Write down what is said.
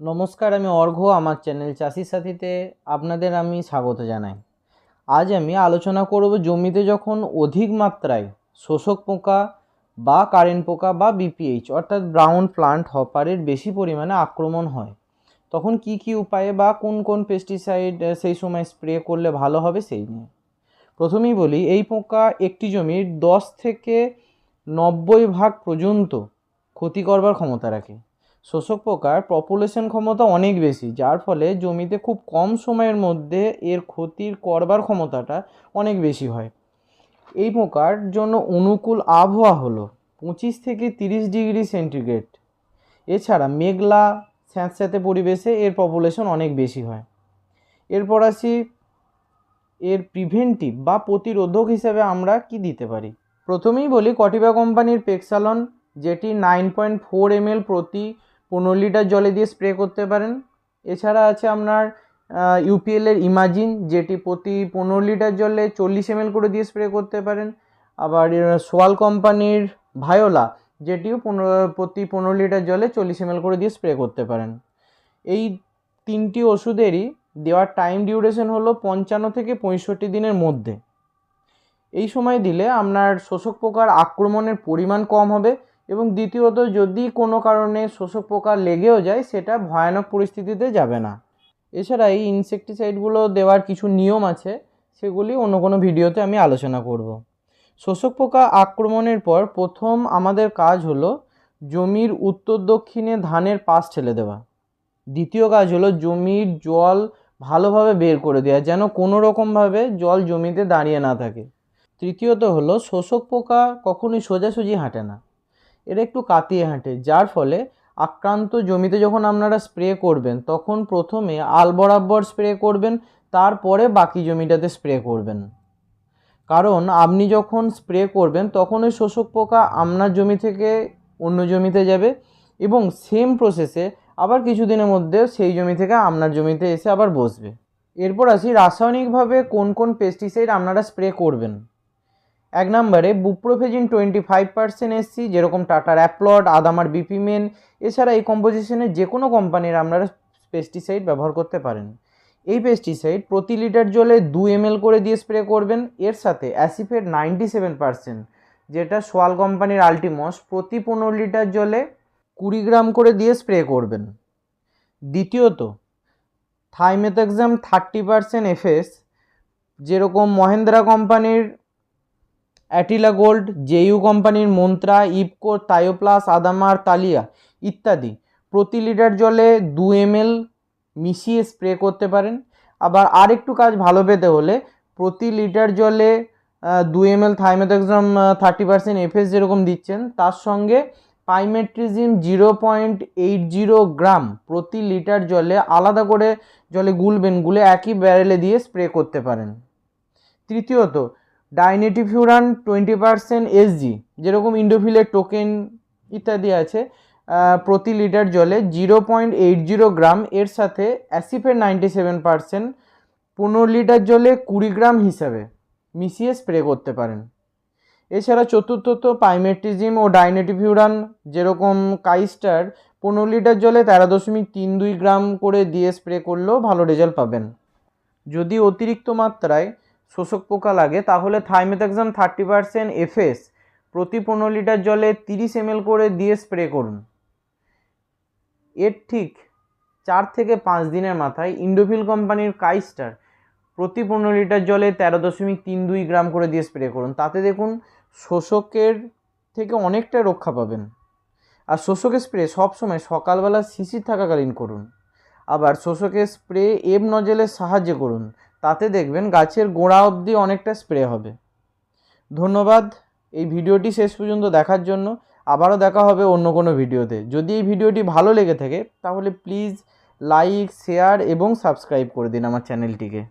নমস্কার, আমি অর্ঘ্য, আমার চ্যানেল চাষির সাথীতে আপনাদের আমি স্বাগত জানাই। আজ আমি আলোচনা করব জমিতে যখন অধিক মাত্রায় শোষক পোকা বা কারেন্ট পোকা বা বিপিএইচ অর্থাৎ ব্রাউন প্লান্ট হপারের বেশি পরিমাণে আক্রমণ হয়, তখন কি কি উপায়ে বা কোন কোন পেস্টিসাইড সেই সময় স্প্রে করলে ভালো হবে সেই নিয়ে। প্রথমেই বলি, এই পোকা একটি জমির দশ থেকে নব্বই ভাগ পর্যন্ত ক্ষতি করবার ক্ষমতা রাখে। শোষক পোকার পপুলেশন ক্ষমতা অনেক বেশি, যার ফলে জমিতে খুব কম সময়ের মধ্যে এর ক্ষতির করবার ক্ষমতাটা অনেক বেশি হয়। এই পোকার জন্য অনুকূল আবহাওয়া হলো পঁচিশ থেকে তিরিশ ডিগ্রি সেন্টিগ্রেড। এছাড়া মেঘলা, স্যাঁতস্যাঁতে পরিবেশে এর পপুলেশন অনেক বেশি হয়। এরপর আসি, এর প্রিভেন্টিভ বা প্রতিরোধক হিসেবে আমরা কি দিতে পারি? প্রথমেই বলি কটিবা কোম্পানির পেক্সালন যেটি নাইন পয়েন্ট ফোর এমএল প্রতি পনেরো লিটার জলে দিয়ে স্প্রে করতে পারেন। এছাড়া আছে আপনার ইউপিএলের ইমাজিন যেটি প্রতি পনেরো লিটার জলে চল্লিশ এমএল করে দিয়ে স্প্রে করতে পারেন। আবার সোয়াল কোম্পানির ভায়োলা যেটিও পনেরো, প্রতি পনেরো লিটার জলে চল্লিশ এমএল করে দিয়ে স্প্রে করতে পারেন। এই তিনটি ওষুধেরই দেওয়ার টাইম ডিউরেশন হলো পঞ্চান্ন থেকে পঁয়ষট্টি দিনের মধ্যে। এই সময় দিলে আপনার শোষক পোকার আক্রমণের পরিমাণ কম হবে এবং দ্বিতীয়ত, যদি কোনো কারণে শোষক পোকা লেগেও যায়, সেটা ভয়ানক পরিস্থিতিতে যাবে না। এছাড়া এই ইনসেকটিসাইডগুলো দেওয়ার কিছু নিয়ম আছে, সেগুলি অন্য কোনো ভিডিওতে আমি আলোচনা করব। শোষক পোকা আক্রমণের পর প্রথম আমাদের কাজ হলো জমির উত্তর দক্ষিণে ধানের পাশ ঠেলে দেওয়া। দ্বিতীয় কাজ হলো জমির জল ভালোভাবে বের করে দেওয়া, যেন কোনো রকমভাবে জল জমিতে দাঁড়িয়ে না থাকে। তৃতীয়ত হলো, শোষক পোকা কখনোই সোজাসুজি হাঁটে না। এরা একটু কাতিয়ে হাঁটে, যার ফলে আক্রান্ত জমিতে যখন আপনারা স্প্রে করবেন, তখন প্রথমে আল বরাবর স্প্রে করবেন, তারপরে বাকি জমিটাতে স্প্রে করবেন। কারণ আপনি যখন স্প্রে করবেন, তখন ওই শোষক পোকা আপনার জমি থেকে অন্য জমিতে যাবে এবং সেম প্রসেসে আবার কিছুদিনের মধ্যে সেই জমি থেকে আপনার জমিতে এসে আবার বসবে। এরপর আসি, রাসায়নিকভাবে কোন কোন পেস্টিসাইড আপনারা স্প্রে করবেন। এক নম্বরে buprofezin twenty five percent SC যেরকম টাটার অ্যাপ্লড আদামার বিপিমেন এছাড়া এই কম্পোজিশনের যে কোনো কোম্পানির আপনারা পেস্টিসাইড ব্যবহার করতে পারেন। এই পেস্টিসাইড প্রতি লিটার জলে দু এম করে দিয়ে স্প্রে করবেন, এর সাথে অ্যাসিফেট নাইনটি সেভেন পার্সেন্ট যেটা সোয়াল কোম্পানির আল্টিমস প্রতি পনেরো লিটার জলে কুড়ি গ্রাম করে দিয়ে স্প্রে করবেন। দ্বিতীয়ত থাইমেথাক্সাম থার্টি পার্সেন্ট এফএস যেরকম মহেন্দ্রা কোম্পানির অ্যাটিলা গোল্ড, জেইউ কোম্পানির মন্ত্রা, ইপকো, তায়োপ্লাস, আদামার, তালিয়া ইত্যাদি। প্রতি লিটার জলে দু এমএল মিশিয়ে স্প্রে করতে পারেন। আবার আরেকটু কাজ ভালো পেতে হলে প্রতি লিটার জলে দু M L thiamethoxam thirty percent FS যেরকম দিচ্ছেন, তার সঙ্গে pymetrozine zero point eight zero gram প্রতি লিটার জলে আলাদা করে জলে গুলবেন, গুলে একই ব্যারেলে দিয়ে স্প্রে করতে পারেন। তৃতীয়ত ডাইনেটিফিউরান টোয়েন্টি পার্সেন্ট এসজি যেরকম ইন্ডোফিলের টোকেন ইত্যাদি আছে প্রতি লিটার জলে zero point eight zero gram, এর সাথে অ্যাসিফের নাইনটি সেভেন পার্সেন্ট পনেরো লিটার জলে কুড়ি গ্রাম হিসাবে মিশিয়ে স্প্রে করতে পারেন। এছাড়া চতুর্থত পাইমেট্রিজিম ও ডাইনেটিফিউরান যেরকম কাইস্টার পনেরো লিটার জলে তেরো দশমিক তিন দুই গ্রাম করে দিয়ে স্প্রে করলেও ভালো রেজাল্ট পাবেন। যদি অতিরিক্ত মাত্রায় শোষক পোকা লাগে, তাহলে থাইমেথাক্সাম থার্টি পার্সেন্ট এফএস প্রতি পনেরো লিটার জলে তিরিশ এমএল করে দিয়ে স্প্রে করুন। এর ঠিক চার থেকে পাঁচ দিনের মাথায় ইন্ডোফিল কোম্পানির কাইস্টার প্রতি পনেরো লিটার জলে তেরো দশমিক তিন দুই গ্রাম করে দিয়ে স্প্রে করুন। তাতে দেখুন শোষকের থেকে অনেকটা রক্ষা পাবেন। আর শোষকের স্প্রে সবসময় সকালবেলা শিশির থাকাকালীন করুন। আবার শোষকের স্প্রে এব নজেলের সাহায্যে করুন। তাতে দেখবেন গাছের গোড়া অবধি অনেকটা স্প্রে হবে। ধন্যবাদ, এই ভিডিওটি শেষ পর্যন্ত দেখার জন্য। আবারও দেখা হবে অন্য কোনো ভিডিওতে। যদি এই ভিডিওটি ভালো লেগে থাকে, তাহলে প্লিজ লাইক শেয়ার এবং সাবস্ক্রাইব করে দিন আমার চ্যানেলটিকে